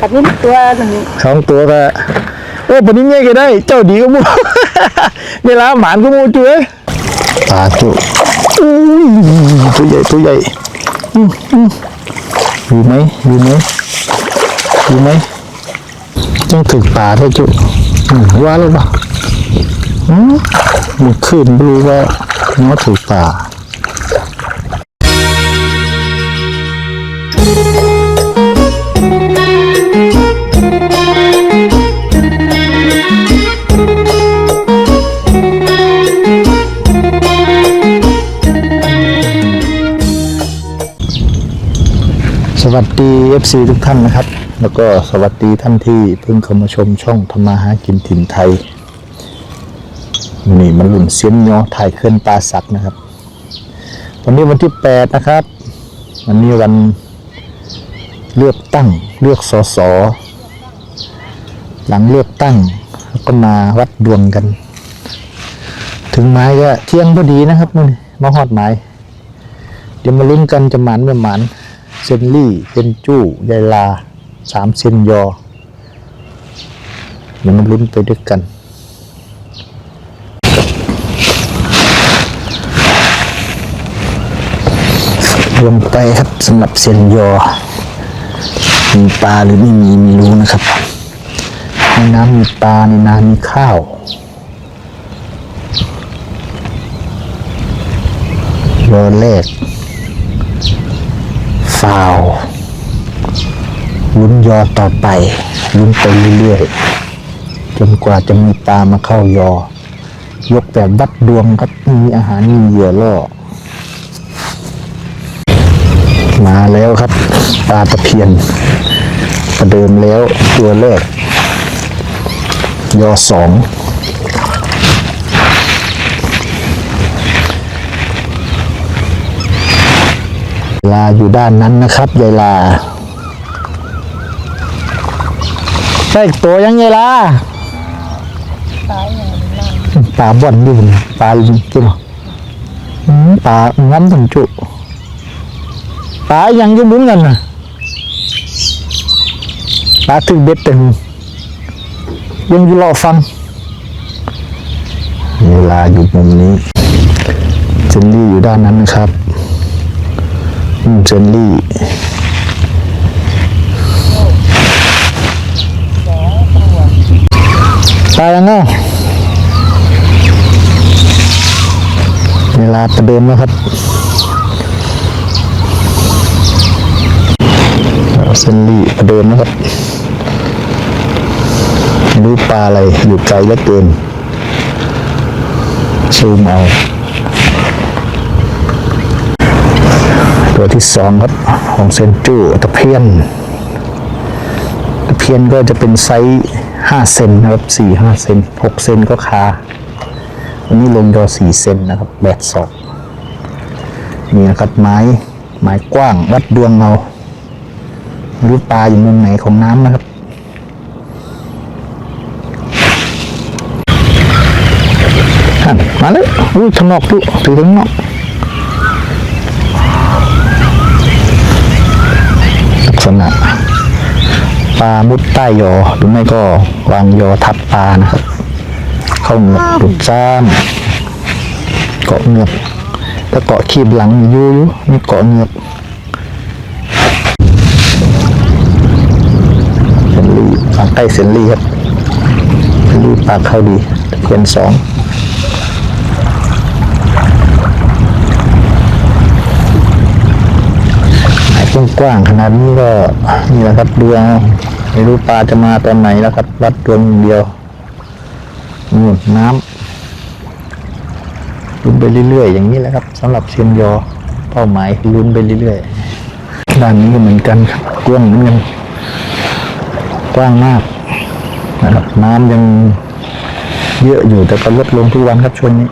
อันนี้ตัวหนึ่งสองตัวก็โอ้ปนี้เงี้ยก็ได้ เจ้าดีก็มูนี่ละหมานก็มูจุ้ยปลาจุอุ้ยตัวใหญ่ตัวใหญ่อืมอืมอยู่ไหมอยู่ไหมอยู่ไหมต้องถึกป่าได้จุอืมว่าหรือเปล่าอืมมันขึ้นไม่รู้ว่าน้อถึกป่า วัสดี FC ทุกท่านนะครับ แล้วก็สวัสดีท่านที่เพิ่งเข้ามาชมช่องธรรมาหากินถิ่นไทยนี่มันหลุ่นเสียนยอถ่ายเคลื่อนปลาสักนะครับ วันนี้วันที่ 8 นะครับวันนี้วันเลือกตั้งเลือกสสหลังเลือกตั้งแล้วก็มาวัดดวงกัน ถึงไม้ก็เที่ยงพอดีนะครับนู่มาฮอดไม้เดี๋ยวมาลุ้นกันจะหมันไม่หมัน เซนลี่เซนจู้ยายลาสามเซนยอเดี๋ยวมาลุ้นไปด้วยกันรวมไปครับสำหรับเซนยอ มีปลาหรือไม่มีไม่รู้นะครับ ในน้ำมีปลาในนามีข้าวยอแรก ฟาวลุ้นยอต่อไปลุ้นไปเรื่อยๆจนกว่าจะมีปลามาเข้ายอ ยกแบบวัดดวงครับมีอาหารมีเหยื่อล่อมาแล้วครับปลาตะเพียนประเดิมแล้วตัวแรกยอสอง ลาอยู่ด้านนั้นนะครับยายลาได้ตัวยังยายลาปลาบ่อนอยู่นะปลาลิงใช่ไหมปลาง้ำถึงจุปลายังยู่บุ้งกันนะปลาถึงเบ็ดแต่ยังอยู่รอฟังเวลาอยู่มุมนี้เจนลี่อยู่ด้านนั้นนะครับ เจนลี่ตายแล้วเนาะเวลาประเดิมแล้วครับเอาเซนลี่ประเดิมนะครับรู้ปลาอะไรอยู่ไกลเหลือเกินซูมเอา ตัวที่สองครับของเซนจูตะเพียนตะเพียนก็จะเป็นไซส์ห้าเซนนะครับสี่ห้าเซนหกเซนก็คาวันนี้ลงยอสี่เซนนะครับแบดสอกนี่นะครับไม้ไม้กว้างวัดดวงเอาไม่รู้ปลาอยู่มุมไหนของน้ำนะครับมาแล้วอุ้ยข้างนอกดูถือข้างนอก ลักษณะปลามุดใต้ยอหรือไม่ก็วางยอทับปลานะครับเข้าเหงือกดุดจ้ามเกาะเหงือกถ้าเกาะขีบหลังอยู่อยู่นี่เกาะเหงือกเซนลี่ปลาใกล้เซนลี่ครับเซนลี่ปลาเข้าดีเพียนสอง หายกว้างขนาดนี้ก็นี่แหละครับดวงไม่รู้ปลาจะมาตอนไหนแล้วครับ วัดดวงเดียวนู่นน้ำลุ้นไปเรื่อยๆ อย่างนี้แหละครับสำหรับเชียนยอเป้าหมายลุ้นไปเรื่อยๆด้านนี้ก็เหมือนกันครับกว้างเหมือนกันกว้างมากนะครับน้ำยังเยอะอยู่แต่ก็ลดลงทุกวันครับช่วงนี้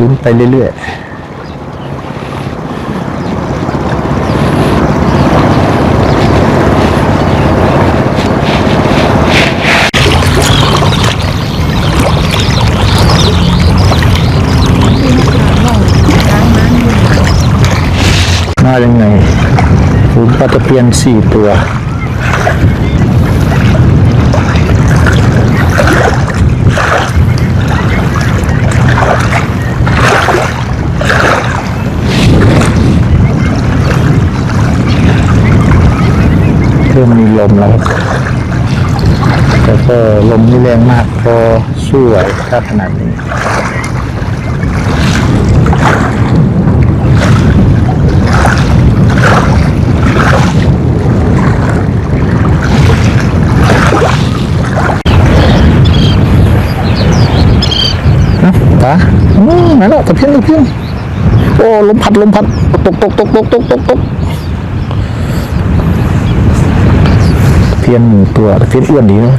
ลุ้นไปเรื่อยๆ มา ยังไงฝูงปลาตะเพียนสี่ตัวเริ่มมีลมแล้วครับแต่ก็ลมไม่แรงมากพอสู้ไหวถ้าขนาดนี้ นะตาอื มไหนล่ะตะเพียนตะเพียนโอ้ลมพัดลมพัดตกตกตกตกตกตกตกเพียนหนึ่งตัวตะเพียนอ้วนดีนะ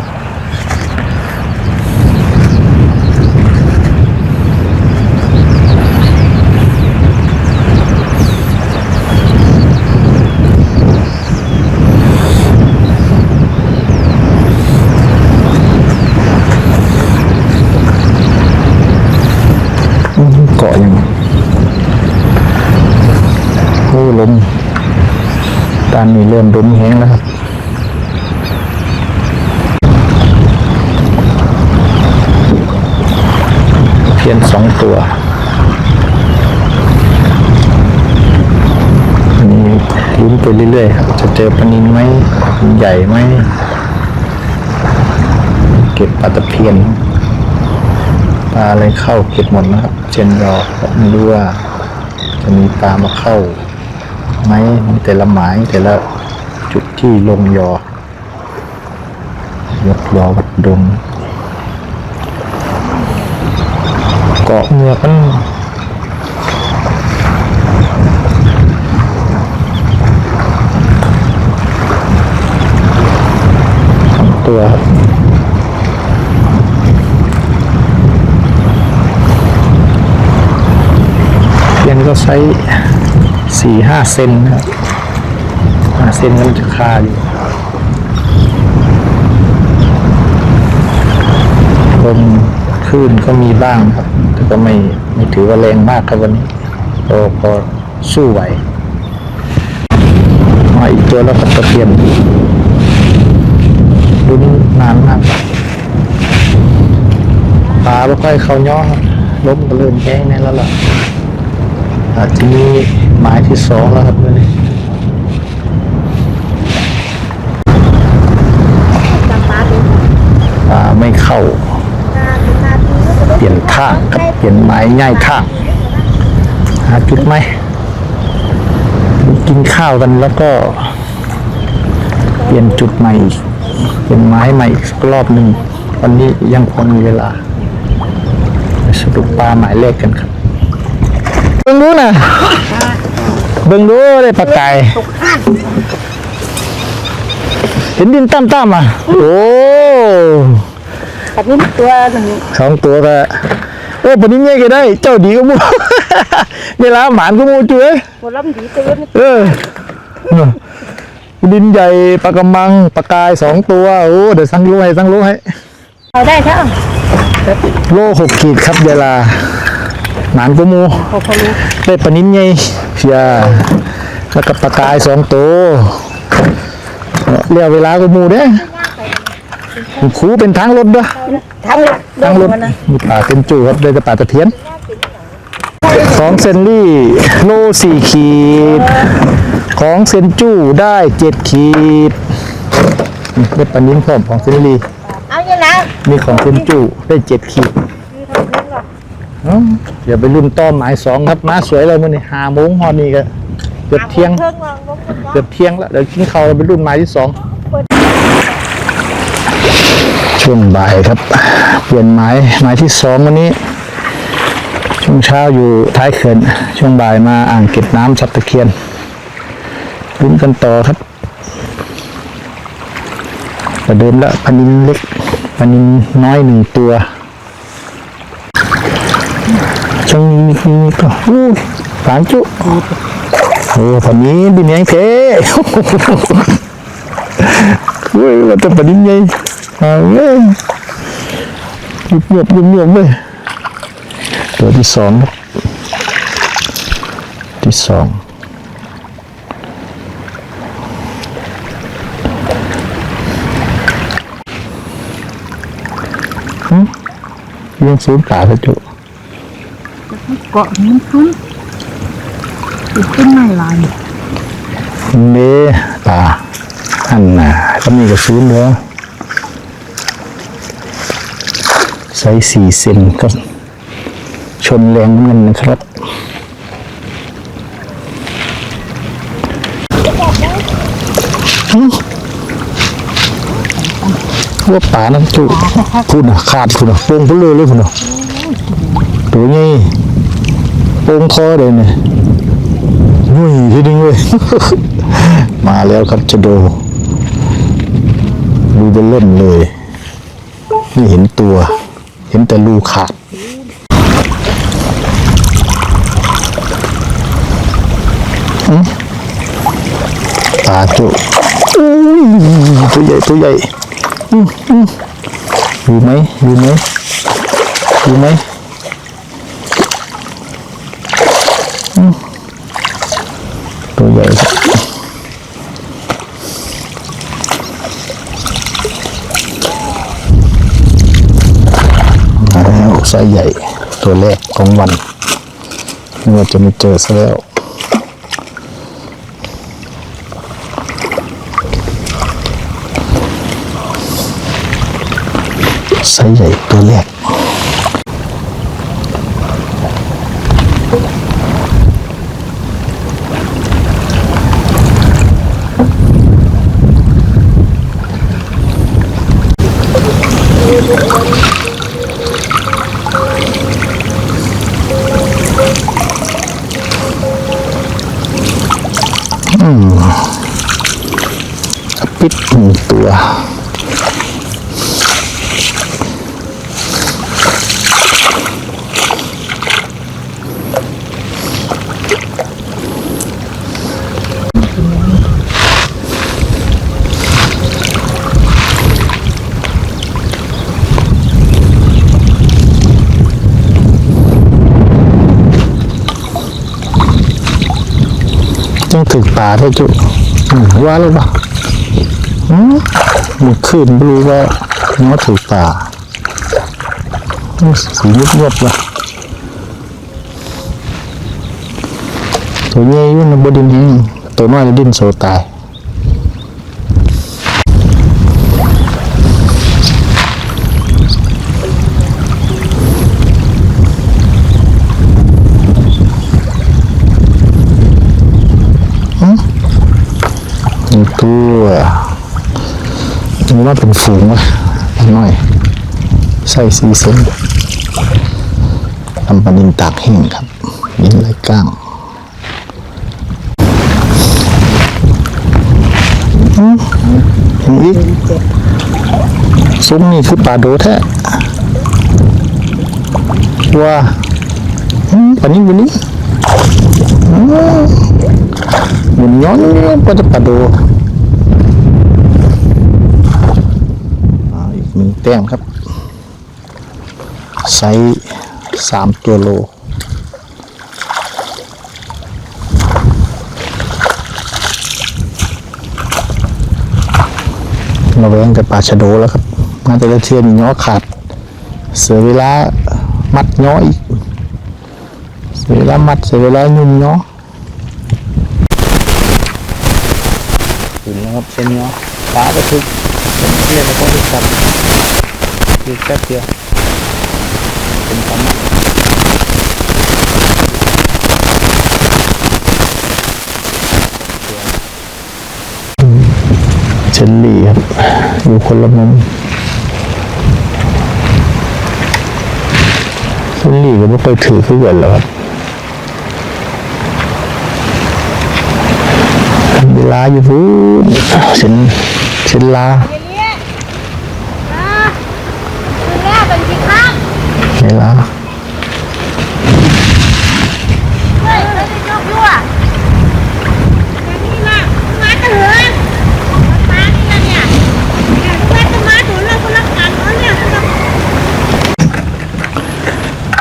อืมเกาะยังโอ้ลม ตอนนี้เริ่มลมแห้งแล้วครับเพียนสองตัวอันนี้ลุ้นไปเรื่อยๆครับจะเจอปลานินไหมใหญ่ไหมเก็บปลาตะเพียนปลาอะไรเข้าเก็บหมดนะครับ เช่นยอไม่รู้ว่าจะมีปลามาเข้า ไหมแต่ละหมายแต่ละจุดที่ลงยอ ยกยอวัดดงเกาะเหงือกมันสองตัวครับเพียนก็ใช้ สี่ห้าเซนนะห้าเซนก็มันจะคาอยู่ลมคลื่นก็มีบ้างครับ แต่ก็ไม่ไม่ถือว่าแรงมากครับวันนี้พอพอสู้ไหวมาอีกตัวแล้วก็ตะเพียนลุ้นนานมากปลาไม่ค่อยเขาย่อล้มก็เริ่มแห้งแน่แล้วล่ะอาจจะมี หมายที่สองแล้วครับวันนี้จับปลาดูปลาไม่เข้าตาดูตาดูเปลี่ยนท่างครับเปลี่ยนไม้ง่ายท่างหาจุดไหม กินข้าวกันแล้วก็ เปลี่ยนจุดใหม่อีกเปลี่ยนไม้ใหม่อีกสักรอบหนึ่งวันนี้ยังพอมีเวลาไปสรุปปลาหมายเลขกันครับเบิ่งดูนะ เบิ่งดูได้ปลาไก่เห็นดินตั้มๆอะ โอ้แบบนี้ตัวหนึ่งสองตัวก็โอ้ปนินใหญ่ก็ได้ เจ้าดีก็มูนี่ละหมานก็มูจุ้ยหมดลำดีตัวนี่เออดินใหญ่ปลากระมังปลากายสองตัว โอ้ เดี๋ยวสั่งรู้ให้สั่งรู้ให้เอาได้เท่าโลหกขีดครับเวลาหมานก็มูพอพอรู้ได้ปนินให ญ่เสียแล้วก็ปลากายสองตัวเรียกเวลาก็มูเด้ขูเป็นทางรถด้วยทั้งหมดตั้งรถมันนะมีป่าเป็นจูครับเลยแต่ป่าตะเพียนของเซนลี่โลสี่ขีด ของเซนจูได้เจ็ดขีดนี่ได้ปันนิ้นพร้อมของเซนลี่ เอาอย่างนั้นมีของเซนจูได้เจ็ดขีดเอ้าอย่าไปรุ่นต้อมหมายสองครับมาสวยเลยมันนี่ห้าโมงฮอนี่ก็เกือบเที่ยงเพิ่งลองลงเกือบเที่ยงแล้วเดี๋ยวกินข้าวเราไปรุ่นไม้ที่สองช่วงบ่ายครับ เปลี่ยนไม้ไม้ที่สองวันนี้ ช่วงเช้าอยู่ท้ายเขื่อนช่วงบ่ายมาอ่างเก็บน้ำสับตะเคียนลุ้นกันต่อครับประเดิมละปลานินเล็กปลานินน้อยหนึ่งตัว ทั้งนี้งก็านจุโอ้ตอนนี้ดินแดงเทเว้ยว่าจะปนิไงเอาเว้ยเงียบเงียบเลยตัวที่สองที่สองยังสูงต่าพระจุ เกาะมันขึ้นติดขึ้นไม่ลายเบ้ป่าอันน่ะก็มีกระศูนย์เด้อไซส์สี่เซนครับ ชนแรงเหมือนนะครับว่าป่านั่นจุพูดนะขาดพูดนะโป่งไปเลยเลยพูดนะตัวนี้ โป่งคอเลยเนี่ยนุ่ยที่ดึงเลยมาแล้วครับจะโดรูเป็นเล่มเลยไม่เห็นตัว เห็นแต่รูขาดตาจุตัวใหญ่ตัวใหญ่อยู่ไหมอยู่ไหมอยู่ไหมอืมตัวใหญ่ครับ มาแล้วไซส์ใหญ่ตัวแรกของวันนี่ว่าจะไม่เจอซะแล้วไซส์ใหญ่ตัวแรก ปิดหนึ่งตัวยังถึงป่าได้จุว่าแล้วปะอื มันขึ้นไม่รู้ว่าน้อถึงป่าสีเงียบๆว่ะตัวใหญ่อยุ่ในบดินนี้ตัวน้อยในดินโซตายตัว มันว่าเป็นฝูงวะน้อยใส่ซีเซนทำปลานินตากแห้งครับนินไรก้างเห็นอีกซุ้มนี่คือป่าโดแท้ว่าอันนี้วันนี้อืมหมุนย้อนก็จะป่าโดอ่าอีกห นึ่งแต้มครับ ไซส์สามตัวโลมาแวงกับปลาชะโดแล้วครับน่าจะได้เทียนย้อขาด เสียเวลามัดย้ออีก เสียเวลามัดเสียเวลายุ่มย้อถึงแล้วครับเส้นย้อปลาก็ถึกเทียนแล้วก็ถึกครับ คือแป๊บเดียวเป็นคำมัดเชนลี่ครับ อยู่คนละมุมเชนลี่ก็ไม่ค่อยถือขึ้นกันแล้วครับเวลาอยู่พูนเส้นเส้นลา อย่างเงี้ยอ่าคือแรกเป็นสิครับ เวลา เฮ้ย ไม่ได้ยกยัวอย่างนี้นะมาเถือะมานี่นี่เนี่ยเพื่อนจะมาถือเราคนละกันเนาะเนี่ะ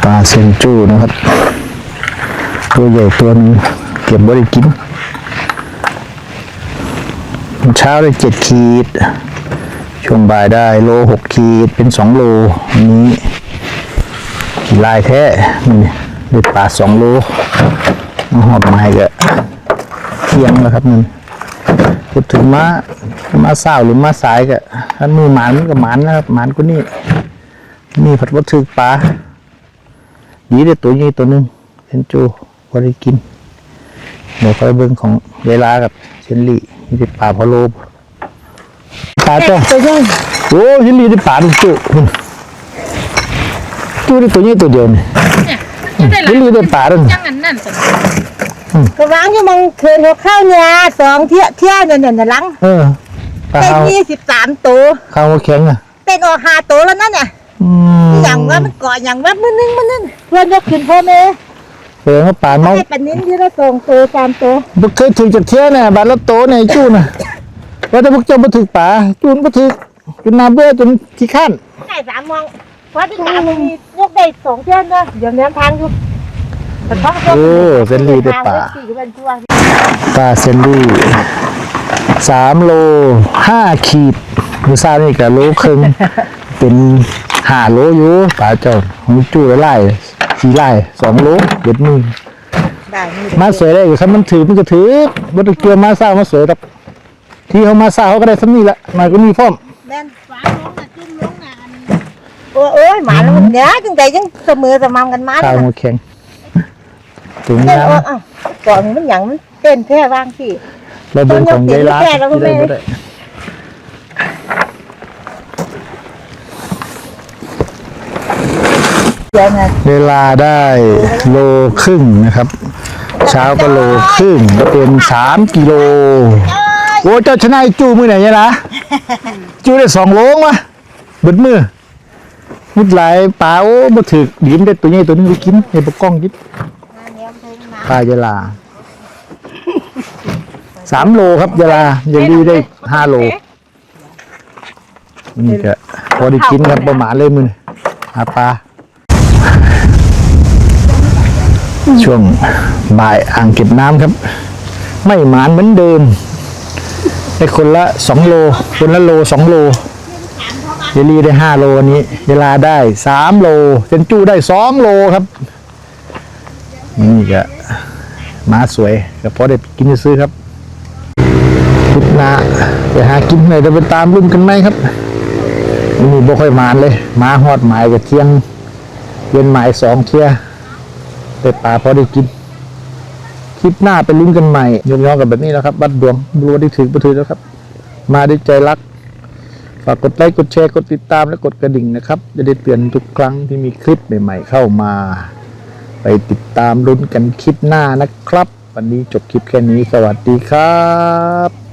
ปลาเซนจูนะครับ ตัวใหญ่ตัวนึงเก็บไว้กิน เช้าได้เจ็ดขีด ช่วงบ่ายได้โลหกขีดเป็นสองโลนี้ ลายแท้นี่ได้ปลาสองโลมาหอบไม้ก็เที่ยงแล้วครับนี่พูดถึงมามาเศร้าหรือมาสายก็ท่านมือหมานมันก็หมานนะครับหมานก็นี่นี่ผัดวัตถุปลาดีได้ตัวใหญ่ตัวหนึงเซนจูพอได้กินเดี๋ยวคอยเบิ่งของเวลากับเชนลี่นี่เป็นป่าพะโลบปลาเจ้าตัวใหญ่โอ้เชนลี่ได้ป่าดูจุ คุณจุได้ตัวนี้ตัวเดียวนี่เนี่ยได้หลาเชนลี่ได้ป่าด้วยจังอันนั่นสิก็วางอยู่มังคืนหัวข้าวเนี่ยสองเที่ยเที่ยเนี่ยเนี่ยเนี่ยหลังเออปลาเป็นขาวยี่สิบสามตัวขาวหัวแข็งอะเป็นออกหาตัวแล้วนั่นเนี่ยอืมอย่างว่ามันเกาะอย่างว่ามันนึงมันนึงเพื่อนยกขึ้นพ่อแม่แสดงว่าป่าเมาให้เป็นนิ้นที่ละสองตัวสามตัวบ่เคยถึงจากเที่ยเนี่ยบาทละโตเนี่ยจูน่ะว่าแต่พวกเจ้าบ่ถึกป่าจูนบ่ถึกจนน่าเบื่อจนขี้ข้านได้สามมอง วัดที่สามมันมียกได้สองเที่ยนะเดี๋ยวนี้ทางอยู่แต่เขายกโอ้เชนลี่ได้ป่าสี่เป็นตัวปลาเซนลี่สามโลห้าขีดมือซ่านี่กับโลครึ่ง เป็นห้าโลอยู่ปลาเจ้าของจู้ไล่สี่ไล่สองโลเด็ดมือได้นี่มาสวยได้อยู่ครับมันถือมันก็ถือบัตรเกียวมาซ่ามาสวยครับที่เขามาซ่าเขาก็ได้สักนี่ละมาก็มีพร้อมแม่นฟ้าลงน่ะจุ่มลงน่ะอัน โอ้เอ้ยหมาแล้วมันเนี้ยจังใดจังเสมอสมามกันมาข้าวเนี่ยหัวแข็งถุงเต้นน้ออกอะก่อนมันหยังมันเต้นแค่วางสิำระเบิดของยายล้าแก้แล้วก็ที่ได้แม่บ่ได้เดี๋ยวไงเวลาได้โลครึ่งนะครับ เช้าก็โลครึ่งเป็นสามกิโล โอ้เจ้าชนะไอ้จูมือไหนเนี่ยนะ จูได้สองโลงวะเบิดมือ มุดหลายปลาโอ้บ่ถึกดินได้ตัวใหญ่ตัวหนึงไปกินให้ปกกล้องกินปลายะลาสามโลครับยะลายังดีได้ห้าโล นี่ก็พอได้กินครับประมาณเลยมือนี่หาปลาช่วงบ่ายอ่างเก็บน้ำครับ ไม่หมานเหมือนเดิมได้คนละสองโล คนละโลสองโล เยลีได้ห้าโลนี้ เวลาได้สามโลเซนจูได้สองโลครับ นี่ก็มาสวยก็พอได้กินซื้อครับพุดหนาไปหากินไหนจะไปตามรุ่นกันไหมครับนี่บ่ค่อยมานเลยมาฮอดหมายกับเที่ยงเย็นหมายสองเที่ยได้ปลาพอได้กินคลิปหน้าไปลุ้นกันใหม่ยย้อนกับแบบนี้นะครับบัดดวงบรัวได้ถึงปรถือแล้วครับ มาด้วยใจรัก ฝากกดไลค์กดแชร์กดติดตามและกดกระดิ่งนะครับ จะได้เตือนทุกครั้งที่มีคลิปใหม่ๆเข้ามา ไปติดตามลุ้นกันคลิปหน้านะครับ วันนี้จบคลิปแค่นี้สวัสดีครับ